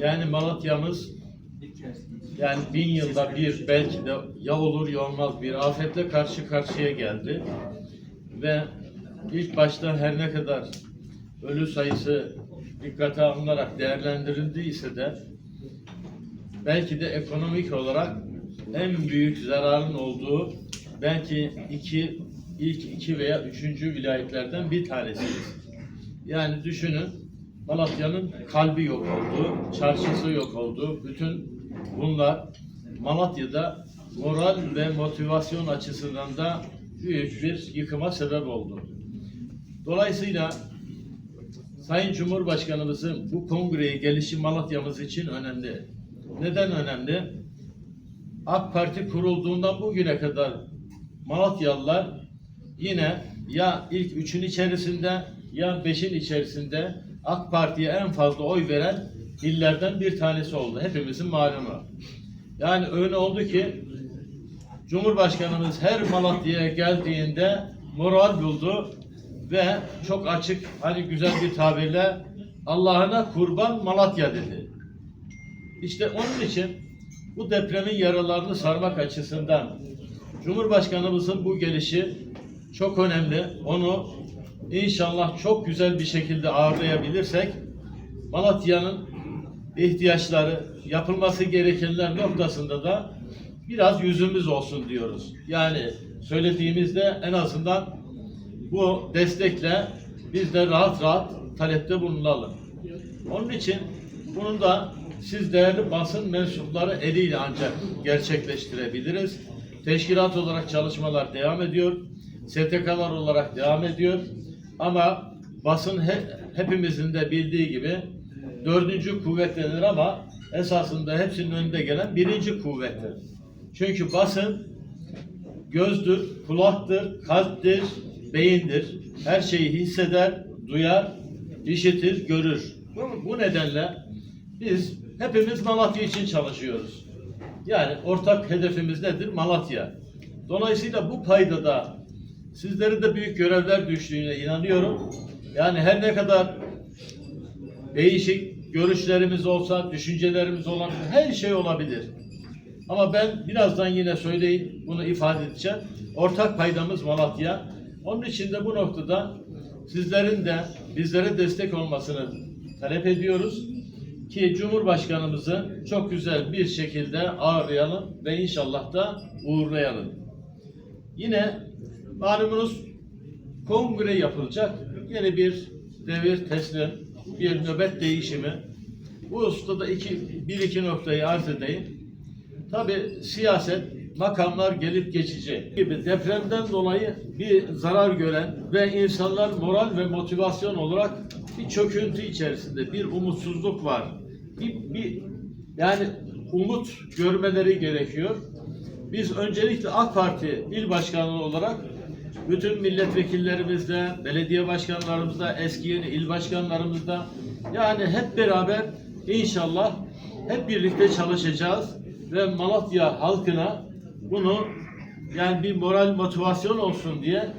Yani Malatya'mız yani bin yılda bir belki de ya olur ya olmaz bir afetle karşı karşıya geldi. Ve ilk başta her ne kadar ölü sayısı dikkate alınarak değerlendirildiyse de belki de ekonomik olarak en büyük zararın olduğu belki iki ilk iki veya üçüncü vilayetlerden bir tanesiyiz. Yani düşünün Malatya'nın kalbi yok oldu, çarşısı yok oldu. Bütün bunlar Malatya'da moral ve motivasyon açısından da büyük bir yıkıma sebep oldu. Dolayısıyla Sayın Cumhurbaşkanımızın bu kongreye gelişi Malatya'mız için önemli. Neden önemli? AK Parti kurulduğundan bugüne kadar Malatyalılar yine ya ilk üçün içerisinde ya beşin içerisinde AK Parti'ye en fazla oy veren illerden bir tanesi oldu. Hepimizin malumu. Yani öyle oldu ki Cumhurbaşkanımız her Malatya'ya geldiğinde moral buldu ve çok açık hani güzel bir tabirle Allah'ına kurban Malatya dedi. İşte onun için bu depremin yaralarını sarmak açısından Cumhurbaşkanımızın bu gelişi çok önemli. Onu inşallah çok güzel bir şekilde ağırlayabilirsek Malatya'nın ihtiyaçları, yapılması gerekenler noktasında da biraz yüzümüz olsun diyoruz. Yani söylediğimizde en azından bu destekle biz de rahat rahat talepte bulunalım. Onun için bunun da siz değerli basın mensupları eliyle ancak gerçekleştirebiliriz. Teşkilat olarak çalışmalar devam ediyor. STK'lar olarak devam ediyor. Ama basın he- hepimizin de bildiği gibi dördüncü kuvvet denir ama esasında hepsinin önünde gelen birinci kuvvettir. Çünkü basın gözdür, kulaktır, kalptir, beyindir. Her şeyi hisseder, duyar, işitir, görür. Bu, nedenle biz hepimiz Malatya için çalışıyoruz. Yani ortak hedefimiz nedir? Malatya. Dolayısıyla bu payda da sizlerin de büyük görevler düştüğüne inanıyorum. Yani her ne kadar değişik görüşlerimiz olsa, düşüncelerimiz olan her şey olabilir. Ama ben birazdan yine söyleyeyim, bunu ifade edeceğim. Ortak paydamız Malatya. Onun için de bu noktada sizlerin de bizlere destek olmasını talep ediyoruz. Ki Cumhurbaşkanımızı çok güzel bir şekilde ağırlayalım ve inşallah da uğurlayalım. Yine malumunuz kongre yapılacak. Yeni bir devir teslim, bir nöbet değişimi. Bu hususta iki, bir iki noktayı arz edeyim. Tabi siyaset, makamlar gelip geçici gibi depremden dolayı bir zarar gören ve insanlar moral ve motivasyon olarak bir çöküntü içerisinde, bir umutsuzluk var. Bir, bir yani umut görmeleri gerekiyor. Biz öncelikle AK Parti il başkanı olarak bütün milletvekillerimizle, belediye başkanlarımızla, eski yeni il başkanlarımızla yani hep beraber inşallah hep birlikte çalışacağız ve Malatya halkına bunu yani bir moral motivasyon olsun diye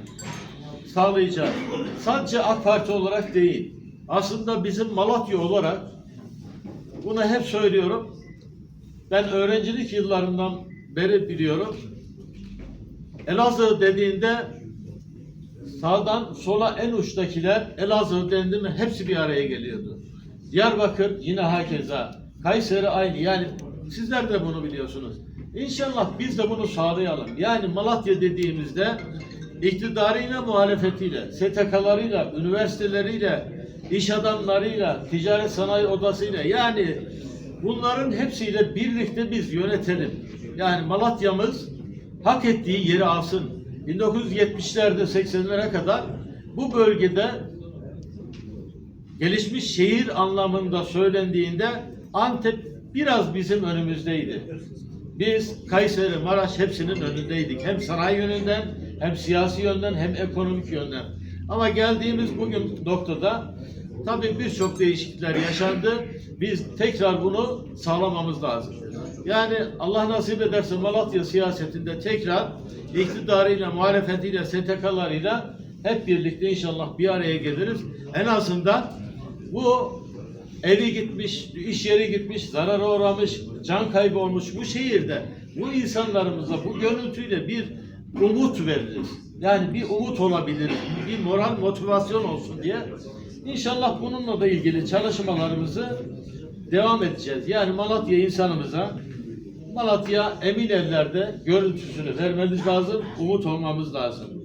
sağlayacağız. Sadece AK Parti olarak değil. Aslında bizim Malatya olarak bunu hep söylüyorum. Ben öğrencilik yıllarından beri biliyorum. Elazığ dediğinde sağdan sola en uçtakiler Elazığ dendi mi hepsi bir araya geliyordu. Diyarbakır yine hakeza. Kayseri aynı. Yani sizler de bunu biliyorsunuz. İnşallah biz de bunu sağlayalım. Yani Malatya dediğimizde iktidarıyla, muhalefetiyle, STK'larıyla, üniversiteleriyle, iş adamlarıyla, ticaret sanayi odasıyla yani bunların hepsiyle birlikte biz yönetelim. Yani Malatya'mız hak ettiği yeri alsın. 1970'lerde 80'lere kadar bu bölgede gelişmiş şehir anlamında söylendiğinde Antep biraz bizim önümüzdeydi. Biz Kayseri, Maraş hepsinin önündeydik. Hem sanayi yönünden, hem siyasi yönden, hem ekonomik yönden. Ama geldiğimiz bugün noktada tabii birçok değişiklikler yaşandı. Biz tekrar bunu sağlamamız lazım. Yani Allah nasip ederse Malatya siyasetinde tekrar iktidarıyla, muhalefetiyle, STK'larıyla hep birlikte inşallah bir araya geliriz. En azından bu evi gitmiş, iş yeri gitmiş, zarara uğramış, can kaybı olmuş bu şehirde bu insanlarımıza bu görüntüyle bir umut veririz. Yani bir umut olabilir, bir moral motivasyon olsun diye. İnşallah bununla da ilgili çalışmalarımızı devam edeceğiz. Yani Malatya insanımıza Malatya emin ellerde görüntüsünü vermemiz lazım, umut olmamız lazım.